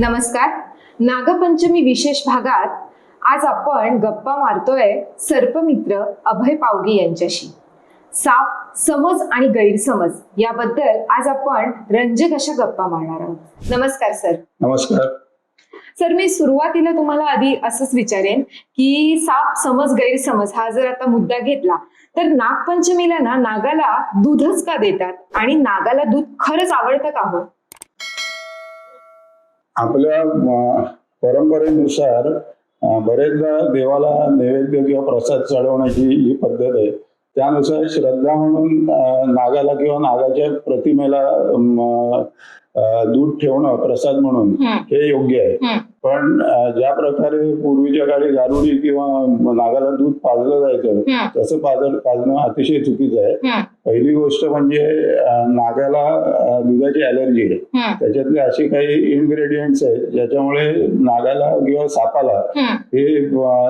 नमस्कार. नागपंचमी विशेष भागात आज आपण गप्पा मारतोय सर्पमित्र अभय पावगी यांच्याशी. साप समज आणि गैरसमज याबद्दल आज आपण रंजक अशा गप्पा मारणार आहोत. नमस्कार सर. नमस्कार. सर मी सुरुवातीला तुम्हाला आधी असंच विचारेन की साप समज गैरसमज हा जर आता मुद्दा घेतला तर नागपंचमीला ना नागाला दूधच का देतात? आणि नागाला दूध खरंच आवडतं का हो? आपल्या परंपरेनुसार बरेचदा देवाला नैवेद्य किंवा प्रसाद चढवण्याची जी पद्धत आहे त्यानुसार श्रद्धा म्हणून नागाला किंवा नागाच्या प्रतिमेला दूध ठेवणं प्रसाद म्हणून हे. योग्य आहे. पण ज्या प्रकारे पूर्वीच्या काळी गारुडी किंवा नागाला दूध पाजलं जायचं तसं पाजल पाजणं अतिशय चुकीचं आहे. पहिली गोष्ट म्हणजे नागाला दुधाची अलर्जी आहे. त्याच्यातले असे काही इन्ग्रेडियंट्स आहेत ज्याच्यामुळे नागाला किंवा सापाला हे.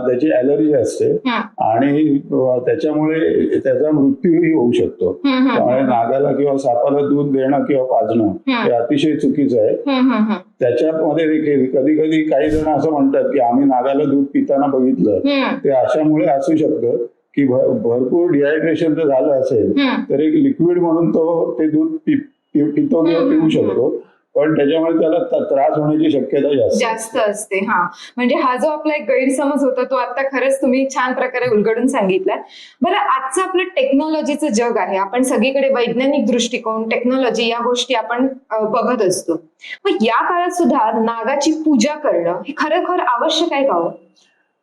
त्याची अलर्जी असते. आणि त्याच्यामुळे त्याचा मृत्यूही होऊ शकतो. त्यामुळे नागाला किंवा सापाला दूध देणं किंवा पाजणं हे. अतिशय चुकीचं आहे. त्याच्यामध्ये देखील कधी कधी काही जण असं म्हणतात की आम्ही नागाला दूध पिताना बघितलं. ते अशामुळे असू शकतं. की भरपूर डिहायड्रेशन जर झालं असेल तर एक लिक्विड म्हणून तो ते दूध पितो किंवा पिऊ शकतो. पण त्याच्यामुळे त्याला त्रास होण्याची शक्यता जास्त असते. हा. म्हणजे हा जो आपला एक गैरसमज होता तो आता खरंच तुम्ही छान प्रकारे उलगडून सांगितला बरं आजचं आपलं टेक्नॉलॉजीचं जग आहे. आपण सगळीकडे वैज्ञानिक दृष्टिकोन टेक्नॉलॉजी या गोष्टी आपण बघत असतो. मग या काळात सुद्धा नागाची पूजा करणं हे खरोखर आवश्यक आहे का हो?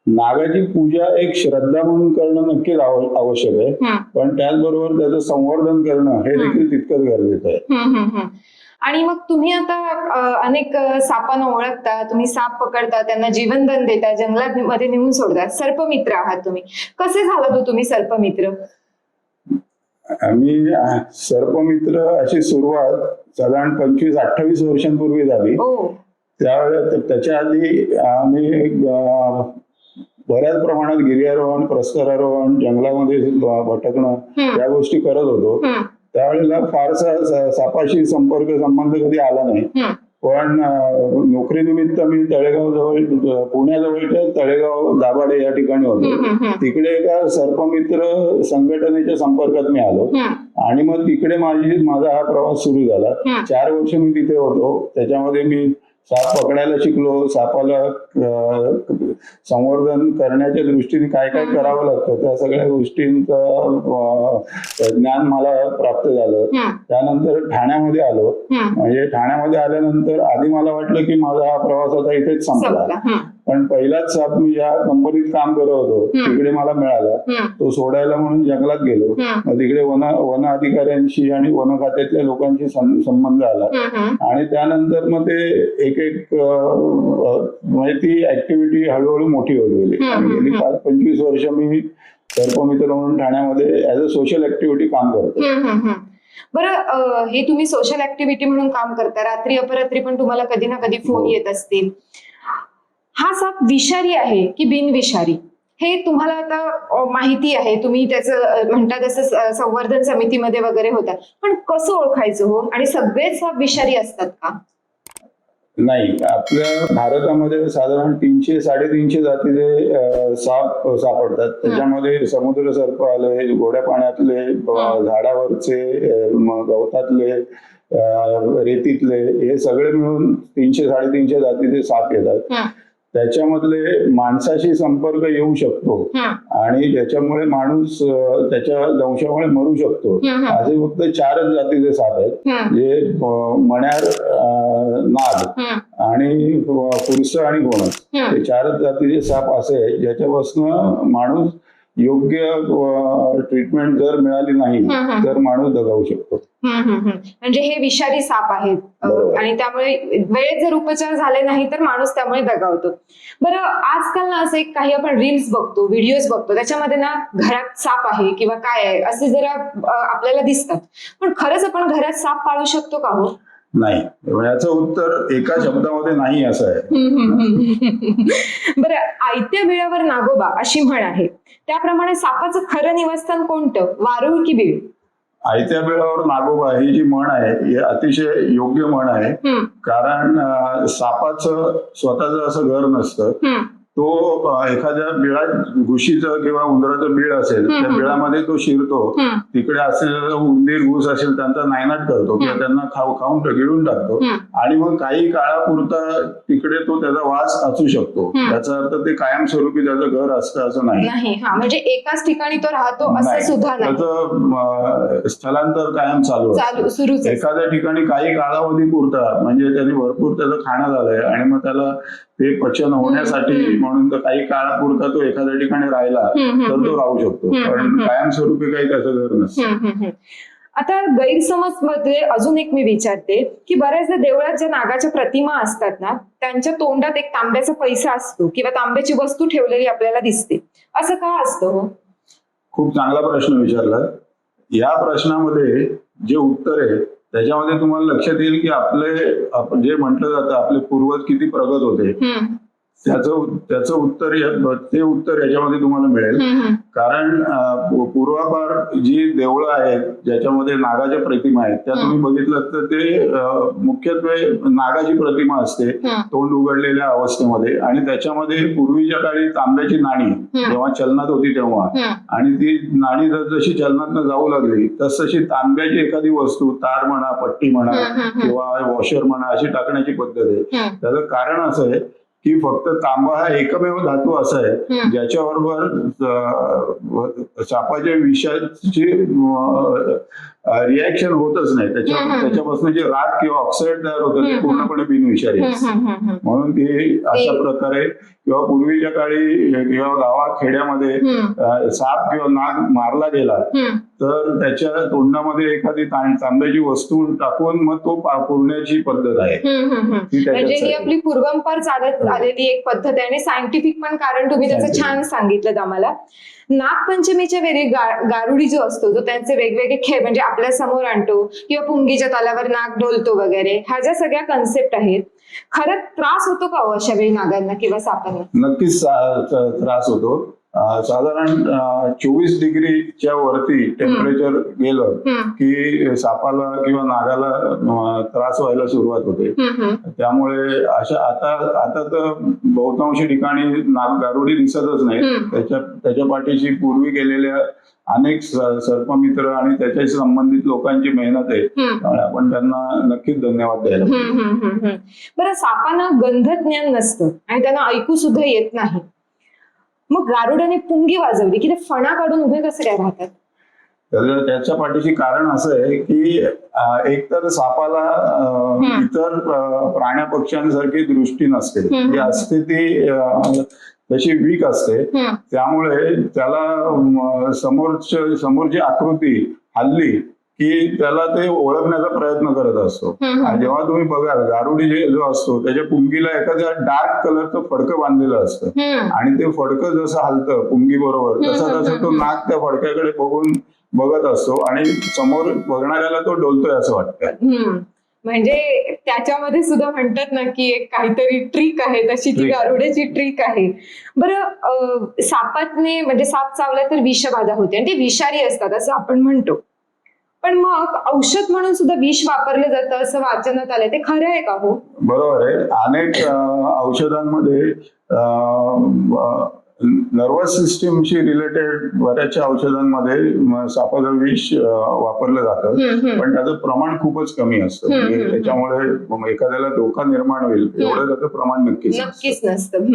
नागाची पूजा एक श्रद्धा म्हणून करणं नक्कीच आव- आवश्यक आहे. पण त्याचबरोबर त्याचं संवर्धन करणं हे देखील तितकंच गरजेचं आहे. आणि मग तुम्ही आता अनेक सापांना ओळखता तुम्ही साप पकडता त्यांना जीवनदान देता जंगलात मध्ये नेऊन सोडता सर्पमित्र आहात तुम्ही. कसे झाला तो तुम्ही सर्पमित्र? आम्ही सर्पमित्र अशी सुरुवात साधारण पंचवीस अठ्ठावीस वर्षांपूर्वी झाली. ओ त्यावेळेस त्याच्या आधी आम्ही बऱ्याच प्रमाणात गिर्यारोहण प्रस्तरारोहण जंगलामध्ये भटकणं या गोष्टी करत होतो. त्यावेळेला फारसा सापाशी संपर्क संबंध कधी आला नाही. पण नोकरीनिमित्त मी तळेगाव जवळ पुण्याजवळच्या तळेगाव दाभाडे या ठिकाणी होतो. तिकडे एका सर्पमित्र संघटनेच्या संपर्कात मी आलो. आणि मग तिकडे माझी माझा हा प्रवास सुरू झाला. चार वर्ष मी तिथे होतो. त्याच्यामध्ये मी साप पकडायला शिकलो सापाला संवर्धन करण्याच्या दृष्टीने काय काय करावं लागतं त्या सगळ्या गोष्टींचं ज्ञान मला प्राप्त झालं. त्यानंतर ठाण्यामध्ये आलो. म्हणजे ठाण्यामध्ये आल्यानंतर आधी मला वाटलं की माझा हा प्रवास आता इथेच संपला. पण पहिलाच साप मी ज्या कंपनीत काम करत होतो. तिकडे मला मिळाला तो सोडायला म्हणून जंगलात गेलो मग तिकडे वन वन अधिकाऱ्यांशी आणि वन खात्यातल्या लोकांशी संबंध आला. आणि त्यानंतर मग ते एक एक अं, म्हणजे ती ऍक्टिव्हिटी हळूहळू मोठी होत गेली गेली. पाच पंचवीस वर्ष मी सर्पमित्र म्हणून ठाण्यामध्ये ऍज अ सोशल ऍक्टिव्हिटी काम करतो. बरं हे तुम्ही सोशल ऍक्टिव्हिटी म्हणून काम करता रात्री अपरात्री पण तुम्हाला कधी ना कधी फोन हो. येत असतील हा साप विषारी आहे की बिनविषारी. हे तुम्हाला आता माहिती आहे. तुम्ही त्याचं म्हणता तसं संवर्धन समितीमध्ये वगैरे होता. पण कसं ओळखायचं हो? आणि सगळेच साप विषारी असतात का? नाही. आपल्या भारतामध्ये साधारण तीनशे साडेतीनशे जातीचे साप सापडतात. त्याच्यामध्ये समुद्र सर्प आले गोड्या पाण्यातले. झाडावरचे गवतातले रेतीतले हे सगळे मिळून तीनशे साडेतीनशे जातीचे साप येतात. त्याच्यामधले माणसाशी संपर्क येऊ शकतो. आणि त्याच्यामुळे माणूस त्याच्या दंशामुळे मरू शकतो. असे फक्त चारच जातीचे साप आहेत. जे मण्यार नाग आणि पुरुष आणि गोणस. हे. चारच जातीचे साप असे आहेत. ज्याच्यापासून माणूस योग्य ट्रीटमेंट जर मिळाली नाही. तर माणूस दगावू शकतो. म्हणजे हे विषारी साप आहेत. आणि त्यामुळे वेळेत जर उपचार झाले नाही तर माणूस त्यामुळे दगावतो. बरं आजकाल ना असे काही आपण रील्स बघतो व्हिडिओज बघतो त्याच्यामध्ये ना घरात साप आहे किंवा काय आहे असे जरा आपल्याला दिसतात. पण खरंच आपण घरात साप पाळू शकतो का हो? नाही. याचं उत्तर एका शब्दामध्ये नाही असं आहे. बरं आयत्या बिळावर नागोबा अशी म्हण आहे. त्याप्रमाणे सापाचं खरं निवासस्थान कोणतं? वारुळ की बीळ आयत्या बिळावर नागोबा ही जी म्हण आहे ही अतिशय योग्य म्हण आहे. कारण सापाचं स्वतःचं असं घर नसतं. तो एखाद्या बिळात घुशीचं किंवा उंदराचं बिळ असेल त्या. बिळामध्ये तो शिरतो तिकडे असलेला उंदीर घुस असेल त्यांचा नायनाट करतो किंवा. त्यांना खाऊ खाऊन गिळून टाकतो. आणि मग काही काळापुरता तिकडे तो त्याचा वास असू शकतो हम्म. याचा अर्थ ते कायमस्वरूपी त्याचं घर असतं असं नाही म्हणजे एकाच ठिकाणी तो राहतो असं. सुद्धा नाही त्याचं स्थलांतर कायम चालू. एखाद्या ठिकाणी काही कालावधी पुरता म्हणजे त्यांनी भरपूर त्याचं खाणं झालंय आणि मग त्याला ते पचन होण्यासाठी. म्हणून तर काही काळापुरता तो एखाद्या ठिकाणी राहिला तर. तो राहू शकतो पण. कायमस्वरूपी काही त्याचं घर नसतं. आता गैरसमजमध्ये अजून एक मी विचारते की बऱ्याचदा देवळात ज्या नागाच्या प्रतिमा असतात ना त्यांच्या तोंडात एक तांब्याचा पैसा असतो किंवा तांब्याची वस्तू ठेवलेली आपल्याला दिसते असं का असतं हो खूप चांगला प्रश्न विचारला या प्रश्नामध्ये जे उत्तर आहे त्याच्यामध्ये तुम्हाला लक्षात येईल की आपले आप- जे म्हटलं जातं आपले पूर्वज किती प्रगत होते. त्याचं त्याचं उत्तर ते उत्तर याच्यामध्ये तुम्हाला मिळेल. कारण पूर्वापार जी देवळं आहेत ज्याच्यामध्ये नागाच्या प्रतिमा आहेत त्या तुम्ही बघितलं तर ते मुख्यत्वे नागाची प्रतिमा असते. तोंड उघडलेल्या अवस्थेमध्ये आणि त्याच्यामध्ये पूर्वीच्या काळी तांब्याची नाणी जेव्हा चलनात होती तेव्हा. आणि ती नाणी जर जशी चलनातनं जाऊ लागली तस तशी तांब्याची एखादी वस्तू तार म्हणा पट्टी म्हणा. किंवा वॉशर म्हणा अशी टाकण्याची पद्धत आहे. त्याचं कारण असं आहे की फक्त तांबा हा एकमेव धातू असा आहे. ज्याच्याबरोबर सापाच्या विषाची रिॲक्शन होतच नाही त्याच्या. त्याच्यापासून जे राग किंवा ऑक्साईड तयार होतं ते पूर्णपणे बिनविषारी. म्हणून ती अशा प्रकारे किंवा पूर्वीच्या काळी किंवा गावा खेड्यामध्ये साप किंवा नाग मारला गेला. तर त्याच्या तोंडामध्ये एखादी ता- तांब्याची वस्तू टाकून मग तो पुरण्याची पद्धत आहे म्हणजे ही. आपली पूर्वंपार चालत हो. आलेली एक पद्धत आहे आणि सायंटिफिक पण कारण तुम्ही त्याचं. छान सांगितलं आम्हाला नागपंचमीच्या वेळी गा- गारुडी जो असतो जो त्यांचे वेगवेगळे खेळ म्हणजे आपल्यासमोर आणतो किंवा पुंगीच्या तालावर नाग ढोलतो वगैरे ह्या ज्या सगळ्या कन्सेप्ट आहेत खरंच त्रास होतो का हो अशा वेळी नागांना किंवा सापांना? नक्कीच त्रास होतो. साधारण चोवीस डिग्रीच्या वरती टेम्परेचर गेलं की सापाला किंवा नागाला त्रास व्हायला सुरुवात होते. त्यामुळे अशा आता आता तर बहुतांशी ठिकाणी नाग गारुडी दिसतच नाही. त्याच्या त्याच्या पाठीशी पूर्वी केलेल्या अनेक सर्पमित्र आणि त्याच्याशी संबंधित लोकांची मेहनत आहे. त्यामुळे आपण त्यांना नक्कीच धन्यवाद द्यायला. बरं सापांना गंधज्ञान नसतं आणि त्यांना ऐकू सुद्धा येत नाही मग गारुडाने पुंगी वाजवली की ते फणा काढून उभे कसे काय राहतात तर त्याच्या पाठीशी कारण असं आहे की अं, एकतर सापाला. इतर प्राण्या पक्ष्यांसारखी दृष्टी नसते. जी असते ती तशी वीक असते त्यामुळे त्याला अं, समोरच्या समोरची आकृती हल्ली की त्याला ते ओळखण्याचा प्रयत्न करत असतो आणि जेव्हा तुम्ही बघाल गारुडी जे जो असतो त्याच्या पुंगीला एखाद्या डार्क कलरचं फडकं बांधलेलं असतं. आणि ते फडकं जसं हलतं पुंगी बरोबर तसं तसं तो. नाक त्या फडक्याकडे बघून बघत असतो आणि समोर बघणाऱ्याला तो डोलतोय असं वाटतं. म्हणजे त्याच्यामध्ये सुद्धा म्हणतात ना की एक काहीतरी ट्रिक आहे तशी ती. गारुड्याची ट्रिक आहे बरं सापातने म्हणजे साप चावला तर विषबाधा होते आणि ते विषारी असतात असं आपण म्हणतो पण मग औषध म्हणून सुद्धा विष वापरलं जातं असं वाचनात आलंय. ते खरं आहे का हो? बरोबर आहे. अनेक औषधांमध्ये नर्वस सिस्टीमशी रिलेटेड बऱ्याचशा औषधांमध्ये सापाचं विष वापरलं जातं. पण त्याचं प्रमाण खूपच कमी असतं. म्हणजे त्याच्यामुळे एखाद्याला धोका निर्माण होईल. एवढं त्याचं प्रमाण नक्कीच. नक्कीच नसतं.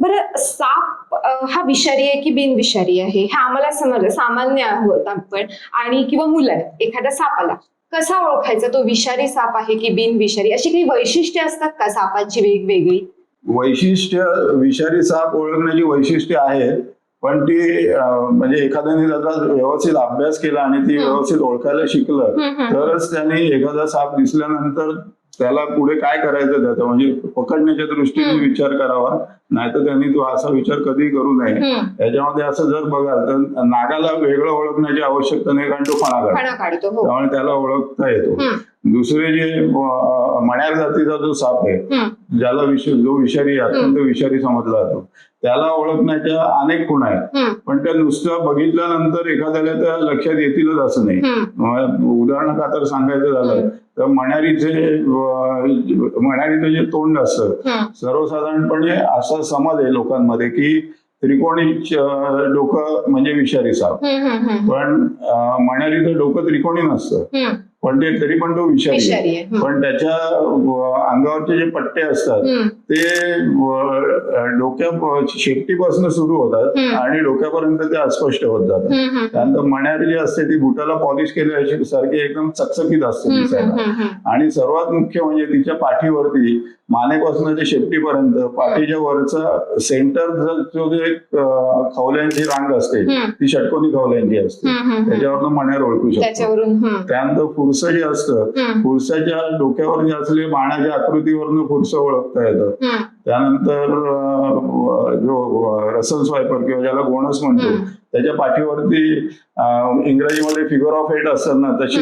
बरं साप हा विषारी आहे की बिनविषारी आहे? हे आम्हाला समजलं सामान्य आहोत आपण. आणि किंवा मुलं एखाद्या सापाला. कसा ओळखायचा तो विषारी साप आहे की बिनविषारी? अशी काही वैशिष्ट्ये असतात का सापाची वेगवेगळी? वैशिष्ट्य विषारी साप ओळखण्याची वैशिष्ट्य आहेत. पण ती म्हणजे एखाद्याने त्याचा व्यवस्थित अभ्यास केला आणि ती. व्यवस्थित ओळखायला शिकलं. तरच त्यांनी एखादा साप दिसल्यानंतर त्याला पुढे काय करायचं त्याचं? म्हणजे पकडण्याच्या दृष्टीने. विचार करावा. नाहीतर त्यांनी तो असा विचार कधी करू नये. त्याच्यामध्ये असं जर बघाल तर नागाला वेगळं ओळखण्याची आवश्यकता नाही कारण तो फणा काढतो हो. त्यामुळे त्याला ओळखता येतो. दुसरे जे मण्यार जातीचा जो साप आहे. ज्याला विष जो विषारी अत्यंत विषारी समजला जातो. त्याला ओळखण्याच्या अनेक खुणा आहेत. पण त्या नुसतं बघितल्यानंतर एखाद्याला त्या लक्षात येतीलच असं नाही. उदाहरण खातर सांगायचं झालं तर मण्यारीचे अं, मण्यारीचं जे तोंड असतं. सर्वसाधारणपणे असा समज आहे लोकांमध्ये की त्रिकोणी डोकं म्हणजे विषारी साप. पण अं, मण्यारीचं डोकं त्रिकोणी नसतं. पण ते तरी पण तो विषारी आहे. पण त्याच्या अंगावरचे जे पट्टे असतात. ते डोक्या शेपटीपासून सुरू होतात. आणि डोक्यापर्यंत ते अस्पष्ट होत जातात. त्यानंतर मण्यार जी असते ती बुटाला पॉलिश केल्या सारखी एकदम चकचकीत असते. दिसायला. आणि सर्वात मुख्य म्हणजे तिच्या पाठीवरती मानेपासून ते शेपटीपर्यंत पाठीच्या वरचा सेंटर जो जे खवल्यांची रांग असते. ती षटकोनी खवल्यांची असते. त्याच्यावरनं मण्यार ओळखू शकतो. त्यानंतर फुरसं जे असतं. फुरसाच्या डोक्यावर जे असलेले बाणाच्या आकृतीवरनं फुरसं ओळखता येतं. त्यानंतर जो रसल स्वायपर किंवा ज्याला गोणस म्हणतो. त्याच्या पाठीवरती इंग्रजीमध्ये फिगर ऑफ एट असतात ना तशी.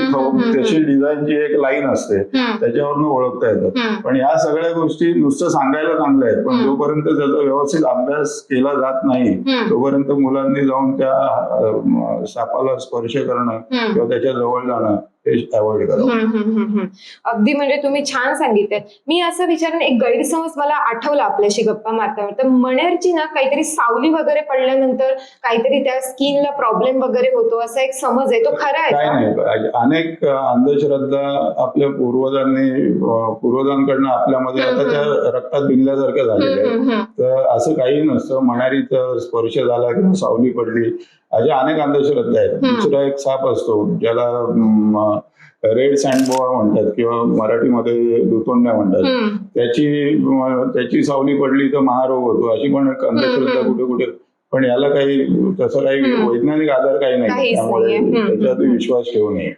तशी डिझाईनची एक लाईन असते. त्याच्यावरनं ओळखता येतं. पण या सगळ्या गोष्टी नुसतं सांगायला चांगल्या आहेत पण. जोपर्यंत त्याचा व्यवस्थित अभ्यास केला जात नाही. तोपर्यंत मुलांनी जाऊन त्या सापाला स्पर्श करणं. किंवा त्याच्याजवळ जाणं हे अवॉइड करावं. अगदी म्हणजे तुम्ही छान सांगितलं मी असं विचारेन एक गैरसमज मला आठवला आपल्याशी गप्पा मारता मारता मण्यारची ना काहीतरी सावली वगैरे पडल्यानंतर काहीतरी त्या स्किनला प्रॉब्लेम वगैरे होतो असा एक समज आहे. तो खरा आहे काय नाही. अनेक अंधश्रद्धा आपल्या पूर्वजांनी पूर्वजांकडनं आपल्यामध्ये आता त्या रक्तात भिनल्यासारख्या झालेल्या आहेत तर असं काही नसतं. मनारीचा स्पर्श झाला किंवा सावली पडली. अशा अनेक अंधश्रद्धा आहेत. दुसरा एक साप असतो ज्याला रेड सँडबोआ म्हणतात किंवा मराठीमध्ये दुतोंड्या म्हणतात त्याची त्याची सावली पडली तर महारोग होतो अशी पण एक अंधश्रद्धा. कुठे कुठे पण याला काही तसं काही. वैज्ञानिक आधार काही नाही त्यामुळे त्याच्यात. विश्वास ठेवू नये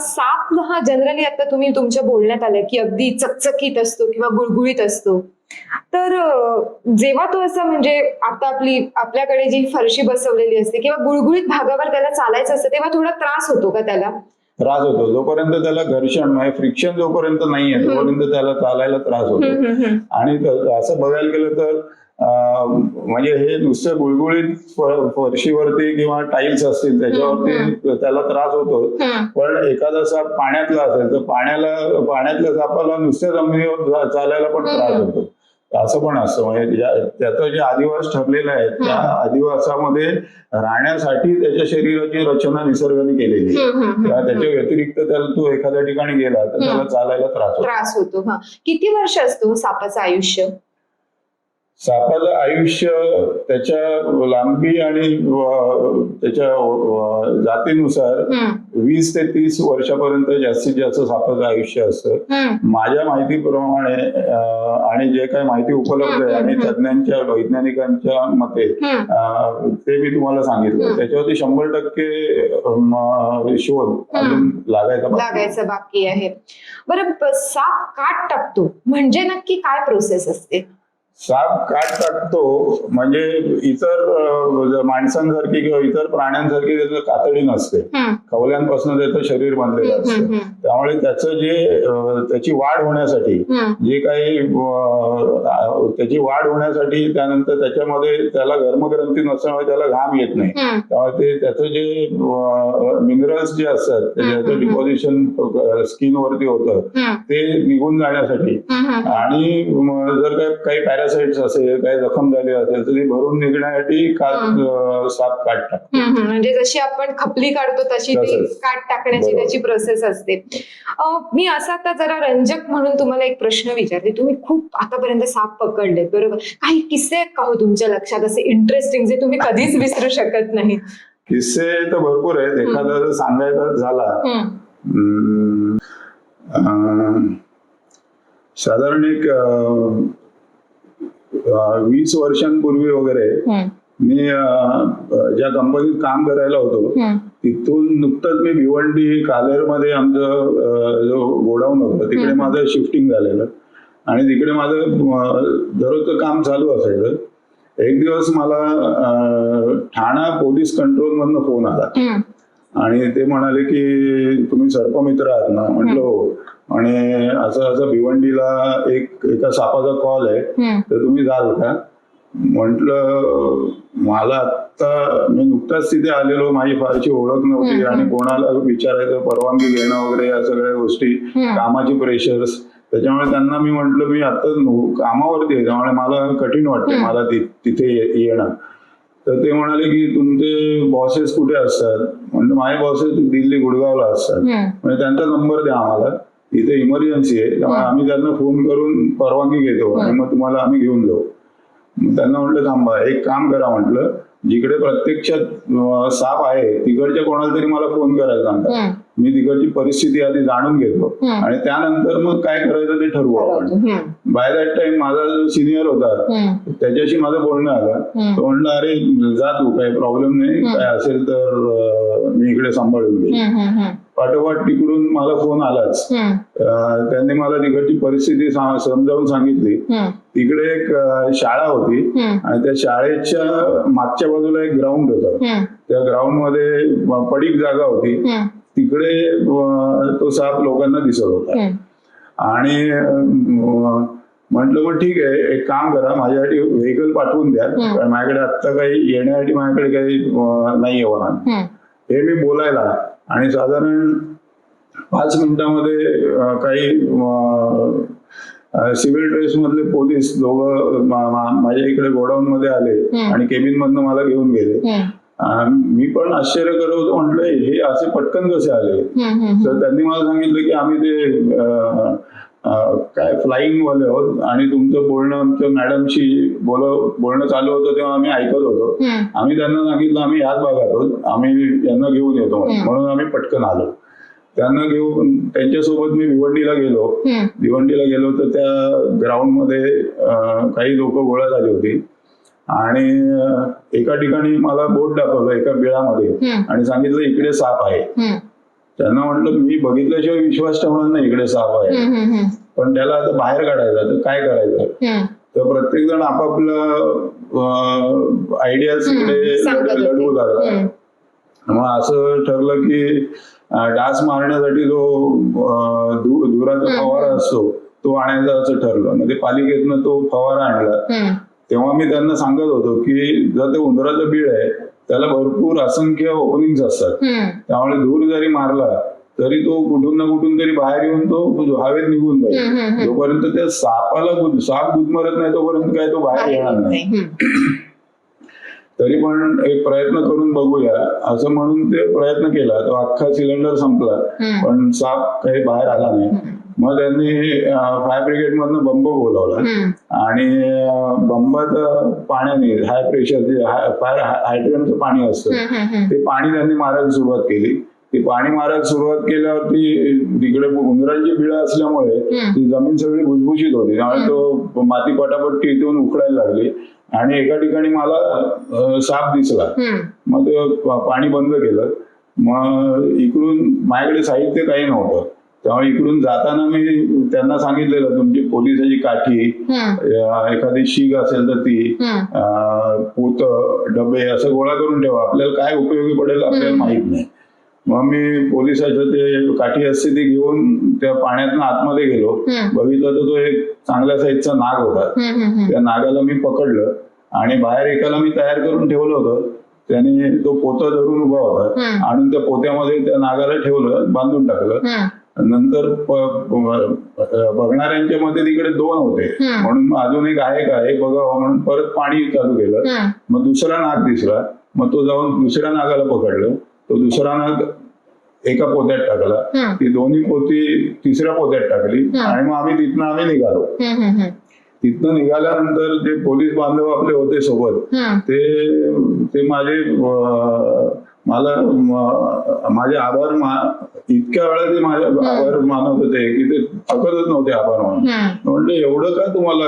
साप हा जनरली आता तुम्ही तुमच्या बोलण्यात आलं की अगदी चकचकीत असतो किंवा गुळगुळीत असतो तर जेव्हा तो असा म्हणजे आता आपली आपल्याकडे जी फरशी बसवलेली असते किंवा गुळगुळीत भागावर त्याला चालायचं असतं तेव्हा थोडा त्रास होतो का त्याला? त्रास होतो. जोपर्यंत त्याला घर्षण म्हणजे फ्रिक्शन जोपर्यंत नाहीये. तोपर्यंत त्याला चालायला त्रास होतो. आणि त- असं बघायला गेलं तर म्हणजे हे नुसतं गुळगुळीत फरशीवरती किंवा टाईल्स असतील त्याच्यावरती त्याला त्रास होतो. पण एखादा साप पाण्यातला असेल तर पाण्याला पाण्यातल्या सापाला नुसत्या जमिनीवर चालायला पण त्रास. होतो. असं पण असतं. म्हणजे त्याचं जे आदिवास ठरलेलं आहे त्या आदिवासामध्ये राहण्यासाठी त्याच्या शरीराची रचना निसर्गाने केलेली आहे. त्याच्या व्यतिरिक्त त्याला तो एखाद्या ठिकाणी गेला तर त्याला. चालायला त्रास होतो. त्रास होतो किती वर्ष असतो सापाचं आयुष्य? सापाचं आयुष्य त्याच्या लांबी आणि त्याच्या जातीनुसार वीस ते तीस वर्षापर्यंत जास्तीत जास्त सापाचं आयुष्य असतं. माझ्या माहितीप्रमाणे आणि जे काही माहिती उपलब्ध आहे आणि. तज्ज्ञांच्या वैज्ञानिकांच्या मते ते मी तुम्हाला सांगितलं. त्याच्यावरती शंभर टक्के शोध अजून लागायचा बाकी आहे. लागायचं बाकी आहे. बरं साप काट टाकतो म्हणजे नक्की काय प्रोसेस असते? साप काट टाकतो म्हणजे इतर माणसांसारखी किंवा इतर प्राण्यांसारखी त्याचं कातडी नसते. खवल्यांपासून त्याचं शरीर बनलेलं हम्म, असतं. त्यामुळे त्याचं जे त्याची वाढ होण्यासाठी जे काही त्याची वाढ होण्यासाठी त्यानंतर त्याच्यामध्ये त्याला गर्मग्रंथी नसल्यामुळे त्याला घाम येत नाही. त्यामुळे ते त्याचं जे मिनरल्स जे असतात हम्म. डिपॉझिशन स्किन वरती होतं ते निघून जाण्यासाठी. आणि जर काही काही पॅरासाइट्स असेल काही जखम झाली असेल तर ती भरून निघण्यासाठी कात साप काट टाकतो. हम्म, हम्म. म्हणजे जशी आपण खपली काढतो तशी ती तसंच. काट टाकण्याची बरोबर. त्याची प्रोसेस असते. अं, मी असा आता जरा रंजक म्हणून तुम्हाला एक प्रश्न विचारते. तुम्ही खूप आतापर्यंत साप पकडलेत बरोबर? काही किस्से आहेत का हो तुमच्या लक्षात? असे इंटरेस्टिंग जे तुम्ही कधीच विसरू शकत नाही किस्से तर भरपूर आहेत. एखादा जर सांगायचा झाला हम्म, हम्म, अं, साधारण एक अं, वीस वर्षांपूर्वी वगैरे मी ज्या कंपनीत काम करायला होतो तिथून नुकतंच मी भिवंडी कालेरमध्ये आमचं अं, जो गोडाऊन होतं तिकडे. माझं शिफ्टिंग झालेलं. आणि तिकडे माझं दररोजचं काम चालू असायचं. एक दिवस मला ठाणा पोलीस कंट्रोल मधनं फोन आला. आणि ते म्हणाले की तुम्ही सर्पमित्र आहात ना? म्हटलं हो. आणि असं असं भिवंडीला एक एका सापाचा कॉल आहे तर तुम्ही जाल का म्हटलं मला आत्ता मी नुकताच तिथे आलेलो माझी फारशी ओळख नव्हती आणि कोणाला विचारायचं परवानगी घेणं वगैरे या सगळ्या गोष्टी. कामाची प्रेशर्स त्याच्यामुळे त्यांना मी म्हंटल मी आता कामावरती आहे त्यामुळे मला कठीण वाटते. मला तिथे येणं. तर ते म्हणाले की तुमचे बॉसेस कुठे असतात? म्हणलं माझे बॉसेस दिल्ली गुडगावला असतात. म्हणजे त्यांचा नंबर द्या आम्हाला. इथे इमर्जन्सी आहे त्यामुळे. आम्ही त्यांना फोन करून परवानगी घेतो आणि. मग तुम्हाला आम्ही घेऊन जाऊ त्यांना म्हटलं थांबा एक काम करा म्हटलं जिकडे प्रत्यक्षात साप आहे तिकडच्या कोणाला तरी मला फोन करायला सांगा. मी तिकडची परिस्थिती आधी जाणून घेतो. आणि त्यानंतर मग काय करायचं ते ठरवू आपण बाय दॅट टाइम माझा जो सिनियर होता त्याच्याशी माझं बोलणं आलं. तो म्हणला अरे जा तू काही प्रॉब्लेम नाही. काय असेल तर मी इकडे सांभाळून हम्म, पाठोपाठ तिकडून मला फोन आलाच. त्यांनी मला तिकडची परिस्थिती समजावून सांगितली. तिकडे एक शाळा होती आणि त्या शाळेच्या मागच्या बाजूला एक ग्राउंड होतं. त्या ग्राउंडमध्ये पडीक जागा होती. तिकडे तो साप लोकांना दिसत होता. आणि म्हटलं मग ठीक आहे एक काम करा माझ्यासाठी व्हेकल पाठवून द्या. कारण माझ्याकडे आत्ता काही येण्यासाठी माझ्याकडे काही नाही हम्म, हे मी बोलायला आणि साधारण पाच मिनिटामध्ये काही सिव्हिल ड्रेस मधले पोलीस दोघं माझ्या इकडे गोडाऊन मध्ये आले. आणि केबिन मधनं मला घेऊन गेले. मी पण आश्चर्य करत होतो म्हटलं हे असे पटकन कसे आले? तर त्यांनी मला सांगितलं की आम्ही ते काय फ्लाईंग वाले आहोत आणि तुमचं बोलणं आमच्या मॅडमशी बोल बोलणं चालू होतं तेव्हा आम्ही ऐकत होतो. आम्ही त्यांना सांगितलं आम्ही याच भागात आहोत. आम्ही यांना घेऊन येतो म्हणून. आम्ही पटकन आलो. त्यांना घेऊन त्यांच्यासोबत मी भिवंडीला गेलो. भिवंडीला गेलो तर त्या ग्राउंडमध्ये अं, काही लोक गोळा झाली होती. आणि एका ठिकाणी मला बोट दाखवलं एका बिळामध्ये. आणि सांगितलं इकडे साप आहे. त्यांना म्हटलं मी बघितल्याशिवाय विश्वास ठेवणार नाही इकडे साप आहे. पण त्याला आता बाहेर काढायचं तर काय करायचं. तर प्रत्येक जण आपापलं आयडियाज. लढवू लागला. मग असं ठरलं की डास मारण्यासाठी जो धुराचा. फवारा असतो तो आणायचा असं ठरलं. म्हणजे पालिकेतनं तो फवारा आणला. तेव्हा मी त्यांना सांगत होतो की जर ते उंदराचं बीळ आहे त्याला भरपूर असंख्य ओपनिंग्स असतात. त्यामुळे धूर जरी मारला तरी तो कुठून ना कुठून तरी बाहेर येऊन तो हवेत निघून जाईल. जोपर्यंत त्या सापाला गुद- साप गुदमरत नाही तोपर्यंत काय तो बाहेर येणार नाही. तरी पण एक प्रयत्न करून बघूया. असं म्हणून ते प्रयत्न केला. तो अख्खा सिलेंडर संपला. पण साप काही बाहेर आला नाही. मग त्यांनी फायर ब्रिगेड मधनं बंब बोलावला. आणि बंबाचं पाण्याने हाय प्रेशर जे फायर हायड्रंटचं पाणी असतं. ते पाणी त्यांनी मारायला सुरुवात केली. ती पाणी मारायला सुरुवात केल्यावरती तिकडे उंदरांची बिळं असल्यामुळे. ती जमीन सगळी भुसभुशीत होती. त्यामुळे तो माती पटापट तिथून उकडायला लागली. आणि एका ठिकाणी मला साप दिसला. मग ते पाणी बंद केलं. मग इकडून माझ्याकडे साहित्य काही नव्हतं. त्यामुळे इकडून जाताना मी त्यांना सांगितलेलं तुमची पोलिसाची काठी एखादी शीग असेल तर ती. पोत डबे असं गोळा करून ठेवा. आपल्याला काय उपयोगी पडेल आपल्याला. माहीत नाही. मग मी पोलिसाचं ते काठी असते ती घेऊन त्या पाण्यातनं आतमध्ये गेलो. बघितलं तर तो एक चांगल्या साईजचा नाग होता. त्या नागाला मी पकडलं आणि बाहेर एकाला मी तयार करून ठेवलं होतं त्याने तो पोता धरून उभा होता. आणून त्या पोत्यामध्ये त्या नागाला ठेवलं बांधून टाकलं नंतर बघणाऱ्यांच्या मध्ये तिकडे दोन होते. म्हणून मग अजून एक आहे का हे बघावं म्हणून परत पाणी चालू केलं. मग दुसरा नाग दिसला मग तो जाऊन दुसऱ्या नागाला पकडलं तो दुसरा नाग एका पोत्यात टाकला. ती दोन्ही पोती तिसऱ्या पोत्यात टाकली. आणि मग आम्ही तिथनं आम्ही निघालो. तिथनं निघाल्यानंतर जे पोलीस बांधव आपले होते सोबत. ते ते माझे मला माझे आभार मा- इतक्या वेळा ते माझे आभार मानत होते की ते टाकतच नव्हते आभार म्हणून हम्म. म्हटलं एवढं का तुम्हाला?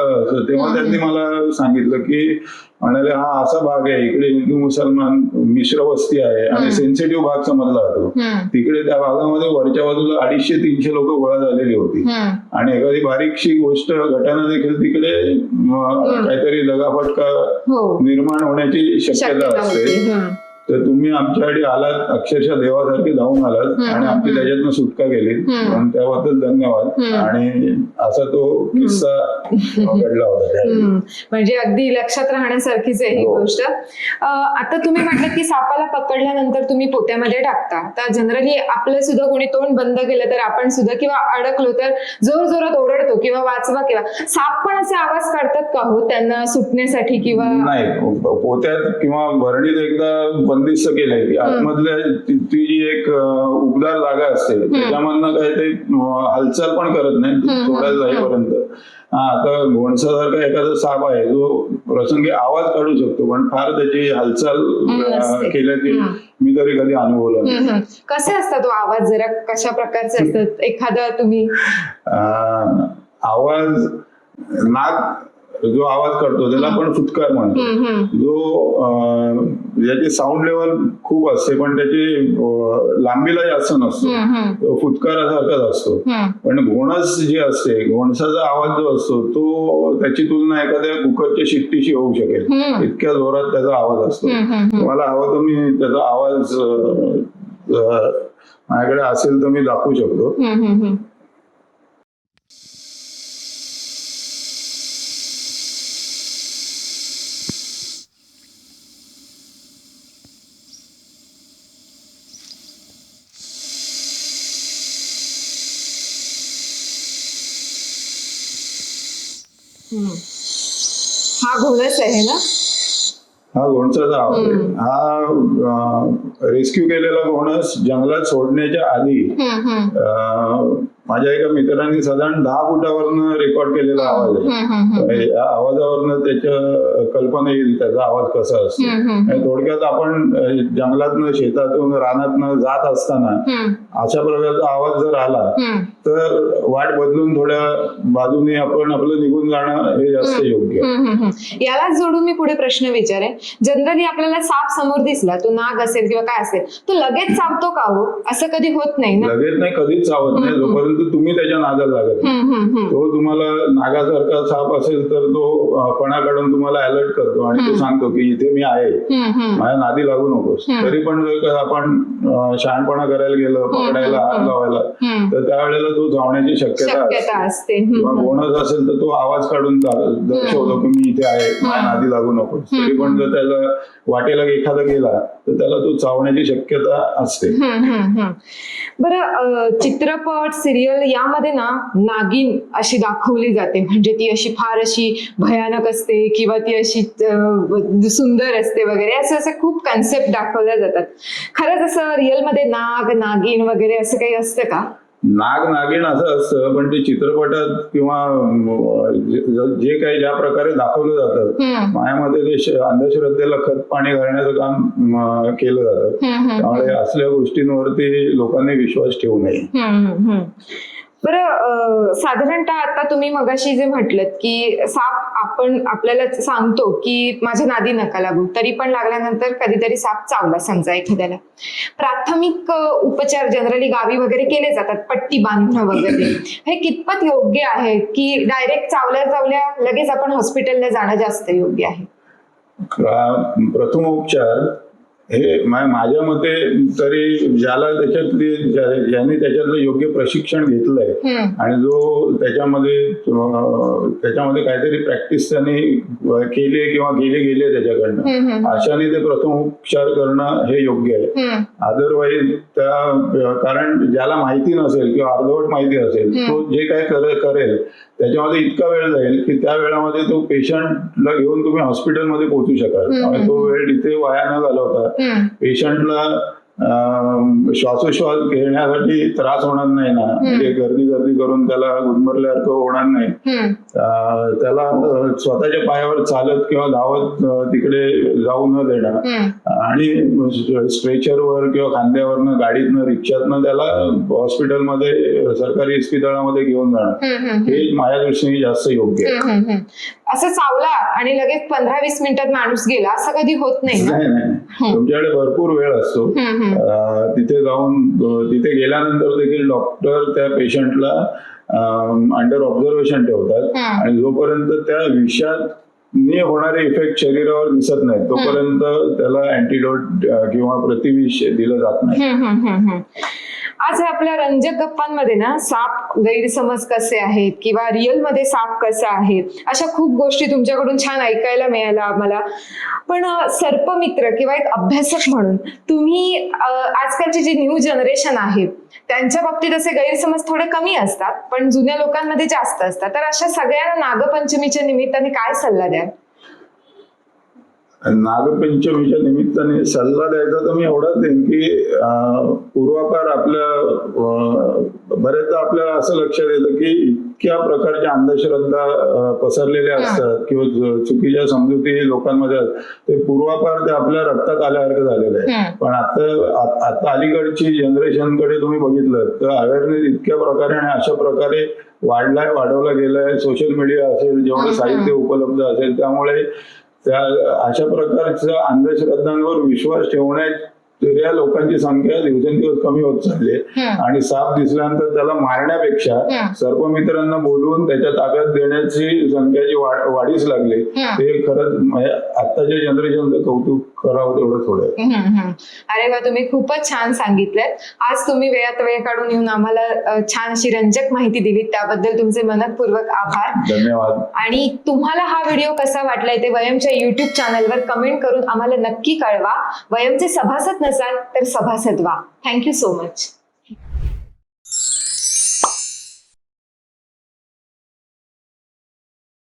तेव्हा त्यांनी मला सांगितलं की म्हणाले हा असा भाग आहे इकडे हिंदू मुसलमान मिश्र वस्ती आहे आणि. सेन्सिटिव्ह भाग समजला जातो. तिकडे त्या भागामध्ये वरच्या बाजूला अडीचशे तीनशे लोक गोळा झालेली होती. आणि एखादी बारीकशी गोष्ट घटना देखील तिकडे काहीतरी दगाफटका हो निर्माण होण्याची शक्यता असते. तर तुम्ही आमच्याकडे आलात अक्षरशः देवासारखे धावून आलात आणि आमची. त्याच्यातनं सुटका केली. म्हणून त्याबद्दल धन्यवाद. आणि असा तो किस्सा घडला होता. म्हणजे अगदी लक्षात राहण्यासारखीच आहे ही हो. गोष्ट आता तुम्ही म्हटलं की सापाला पकडल्यानंतर तुम्ही पोत्यामध्ये टाकता तर जनरली आपलं सुद्धा कोणी तोंड बंद केलं तर आपण सुद्धा किंवा अडकलो तर जोर जोरात ओरडतो किंवा वाचवा किंवा साप पण असे आवाज काढतात का हो त्यांना सुटण्यासाठी किंवा नाही पोत्यात किंवा भरणीत एकदा बंदिस्त केलंय की आतमधल्या ती जी एक उबदार जागा असते त्याच्यामधनं काय ते हालचाल पण करत नाही थोड्या. जाईपर्यंत हा आता घोणसासारखा एखादा साप आहे जो प्रसंगी आवाज काढू शकतो पण फार त्याची हालचाल. केल्याची. मी तरी कधी अनुभवलं. कसे असतात तो आवाज जरा कशा प्रकारचे असतात एखादा तुम्ही आवाज नाक जो आवाज काढतो त्याला आपण फुटकार म्हणतो. जो ज्याची साऊंड लेवल खूप असते पण त्याची लांबीला जास्त नसतो. फुटकारासारखाच असतो. पण घोणस जी असते घोणसाचा आवाज जो असतो तो त्याची तुलना एखाद्या कुकरच्या शिट्टीशी होऊ शकेल. इतक्या जोरात त्याचा आवाज असतो. तुम्हाला हवं तर मी त्याचा आवाज माझ्याकडे असेल तर मी दाखवू शकतो. हा घोणस आहे ना? हा आवाज आहे. हा रेस्क्यू केलेला घोणस जंगलात सोडण्याच्या आधी हम्म, हम्म. अं, माझ्या एका मित्रांनी साधारण दहा फुटावरनं रेकॉर्ड केलेला आवाज आहे. या आवाजावरनं त्याच्या कल्पना येईल त्याचा आवाज कसा असतो. थोडक्यात आपण जंगलातनं शेतातून रानातनं जात असताना अशा प्रकारचा आवाज जर आला. तर वाट बदलून थोड्या बाजूने आपण आपलं निघून जाणं हे जास्त योग्य. यालाच जोडून मी पुढे प्रश्न विचारेन. जनरली आपल्याला साप समोर दिसला तो नाग असेल किंवा काय असेल तो लगेच चावतो का हो? असं कधी होत नाही लगेच नाही कधीच चावत नाही. जोपर्यंत तुम्ही त्याच्या नादाला लागत. तो तुम्हाला नागासारखा साप असेल तर तो काढून तुम्हाला अलर्ट करतो आणि तो सांगतो की इथे मी आहे. माझ्या नादी लागू नकोस. तरी पण जर आपण शहाणपणा करायला गेलो पकडायला हात लावायला. तर त्यावेळेला तो धावण्याची शक्यता असते. किंवा. बोनस असेल तर तो आवाज काढून दर्शवतो की मी इथे आहे नादी लागू नको तरी पण जर त्याला वाटेला एखादा गेला तर त्याला तो चावण्याची शक्यता असते. बरं चित्रपट सिरियल यामध्ये ना नागिन अशी दाखवली जाते. म्हणजे ती अशी फार अशी भयानक असते किंवा ती अशी सुंदर असते वगैरे. असं असं खूप कन्सेप्ट दाखवल्या जातात. खरंच असं रिअलमध्ये नाग नागिन वगैरे असं काही असतं का? नाग नागिन असं असतं पण ते चित्रपटात किंवा जे- काही ज्या प्रकारे दाखवलं जातं मायामध्ये ते अंधश्रद्धेला खत पाणी घालण्याचं काम केलं जातं. त्यामुळे असल्या गोष्टींवरती लोकांनी विश्वास ठेवू नये. बरं साधारणतः आता तुम्ही मगाशी जे म्हटलं की साप आपण आपल्याला सांगतो की माझ्या नादी नका लागू तरी पण लागल्यानंतर कधीतरी साप चावला समजा एखाद्याला. प्राथमिक उपचार जनरली गावी वगैरे केले जातात पट्टी बांधणं वगैरे. हे कितपत योग्य आहे की डायरेक्ट चावल्या चावल्या लगेच आपण हॉस्पिटलला जाणं जास्त योग्य आहे? प्रा- प्रथमोपचार हे माझ्या मते तरी ज्याला त्याच्यातली ज्या- ज्याने त्याच्यातलं योग्य प्रशिक्षण घेतलंय आणि जो त्याच्यामध्ये त्याच्यामध्ये काहीतरी प्रॅक्टिस त्याने केली किंवा केले गेले त्याच्याकडनं. अशाने ते प्रथमोपचार करणं हे योग्य आहे. अदरवाईज त्या कारण ज्याला माहिती नसेल किंवा अर्धवट माहिती असेल तो जे काय करे- करेल त्याच्यामध्ये इतका वेळ जाईल की त्या वेळामध्ये तो पेशंटला घेऊन तुम्ही हॉस्पिटलमध्ये पोहोचू शकाल. त्यामुळे तो वेळ तिथे वाया न घालवता पेशंटला श्वासोश्वास घेण्यासाठी त्रास होणार नाही ना. म्हणजे गर्दी गर्दी करून त्याला गुदमरल्यासारखं होणार नाही. त्याला स्वतःच्या पायावर चालत किंवा धावत तिकडे जाऊ न देणं. हम्म, आणि स्ट्रेचरवर किंवा खांद्यावरनं गाडीतनं रिक्षातनं त्याला हॉस्पिटलमध्ये सरकारी इस्पितळामध्ये घेऊन जाणं. हे माझ्या दृष्टीने जास्त योग्य आहे. असं चावला आणि लगेच पंधरा वीस मिनिटात माणूस गेला असं कधी होत नाही तुमच्याकडे भरपूर वेळ असतो. तिथे जाऊन तिथे गेल्यानंतर देखील डॉक्टर त्या पेशंटला अंडर ऑब्झर्वेशन ठेवतात. आणि जोपर्यंत त्या विषात ने होणारे इफेक्ट शरीरावर दिसत नाही तोपर्यंत त्याला अँटीडोट किंवा प्रतिविष दिलं जात नाही. आज आपल्या रंजक गप्पांमध्ये ना साप गैरसमज कसे आहेत किंवा रिअलमध्ये साप कसा आहे अशा खूप गोष्टी तुमच्याकडून छान ऐकायला मिळाल्या आम्हाला. पण सर्पमित्र किंवा एक अभ्यासक म्हणून तुम्ही आजकालची जी न्यू जनरेशन आहे त्यांच्या बाबतीत असे गैरसमज थोडे कमी असतात पण जुन्या लोकांमध्ये जास्त असतात. तर अशा सगळ्यांना नागपंचमीच्या निमित्ताने काय सल्ला द्याल? नागपंचमीच्या निमित्ताने सल्ला द्यायचा तर मी एवढाच देईन की पूर्वापार आपल्या अं, बऱ्याचदा आपल्याला असं लक्षात येतं की इतक्या प्रकारच्या अंधश्रद्धा पसरलेल्या असतात किंवा चुकीच्या समजुती लोकांमध्ये. ते पूर्वापार ते आपल्या रक्तात आल्यासारखं झालेलं आहे. पण आता आता अलीकडची जनरेशनकडे तुम्ही बघितलं तर अवेअरनेस इतक्या प्रकारे आणि अशा प्रकारे वाढलाय वाढवला गेलाय सोशल मीडिया असेल जेवढं. साहित्य उपलब्ध असेल त्यामुळे त्या अशा प्रकारच्या अंधश्रद्धांवर विश्वास ठेवण्याच्या लोकांची संख्या दिवसेंदिवस कमी होत चालली आहे. आणि साप दिसल्यानंतर त्याला मारण्यापेक्षा. सर्पमित्रांना बोलवून त्याच्या ताब्यात देण्याची संख्या जी वाढ वाढीस लागली. ते खरंच म्हणजे आत्ताच्या जनरेशनचं कौतुक करावं तेवढं थोडं. अरे वा तुम्ही खूपच छान सांगितलं आज तुम्ही वेळात वेळ काढून येऊन आम्हाला छान अशी रंजक माहिती दिली त्याबद्दल तुमचे मनपूर्वक आभार धन्यवाद आणि तुम्हाला हा व्हिडिओ कसा वाटलाय ते वयमच्या युट्यूब चॅनलवर कमेंट करून आम्हाला नक्की कळवा वयमचे सभासद नसाल तर सभासद व्हा. Thank you so much